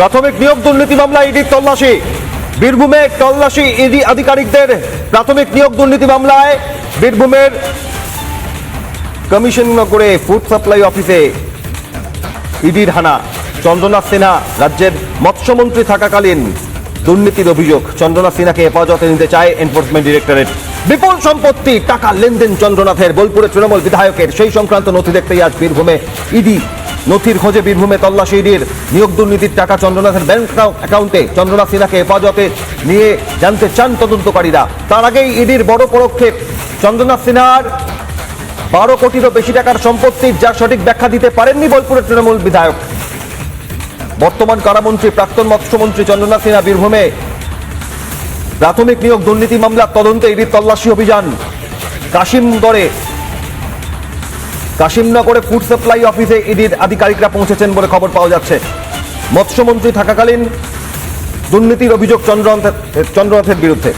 প্রাথমিক নিয়োগ দুর্নীতি মামলা ইডির তল্লাশি। বীরভূমে তল্লাশি ইডি আধিকারিকদের প্রাথমিক নিয়োগ দুর্নীতি মামলায় বীরভূমের কমিশন করে ফুড সাপ্লাই অফিসে ইডির হানা। চন্দ্রনাথ সিনহা রাজ্যের মৎস্যমন্ত্রী থাকাকালীন দুর্নীতির অভিযোগ। চন্দ্রনাথ সিনহাকে হেফাজতে নিতে চায় এনফোর্সমেন্ট ডিরেক্টরেট বিপুল সম্পত্তি, টাকা, লেনদেন চন্দ্রনাথের, বোলপুরে তৃণমূল বিধায়কের। সেই সংক্রান্ত নথি দেখতেই আজ বীরভূমে ইডি নথির খোঁজে বীরভূমে তল্লাশি ইডির। নিয়োগ দুর্নীতির টাকা চন্দ্রনাথের ব্যাংক অ্যাকাউন্টে চন্দ্রনাথ সিনহাকে হেফাজতে নিয়ে জানতে চান তদন্তকারীরা। তার আগেই ইডির বড় পদক্ষেপ, চন্দ্রনাথ সিনহার বারো কোটিরও বেশি টাকার সম্পত্তির যার সঠিক ব্যাখ্যা দিতে পারেননি বোলপুরের তৃণমূল বিধায়ক। বর্তমান কারামন্ত্রী, প্রাক্তন মৎস্যমন্ত্রী চন্দ্রনাথ সিনহা বীরভূমে প্রাথমিক নিয়োগ দুর্নীতি মামলার তদন্তে ইডির তল্লাশি অভিযান। কাশিমগড়ে কাশিমনগরে ফুড সাপ্লাই অফিসে ইডির আধিকারিকরা পৌঁছেছেন বলে খবর পাওয়া যাচ্ছে। মৎস্যমন্ত্রী থাকাকালীন দুর্নীতির অভিযোগ চন্দ্রনাথের চন্দ্রনাথের বিরুদ্ধে।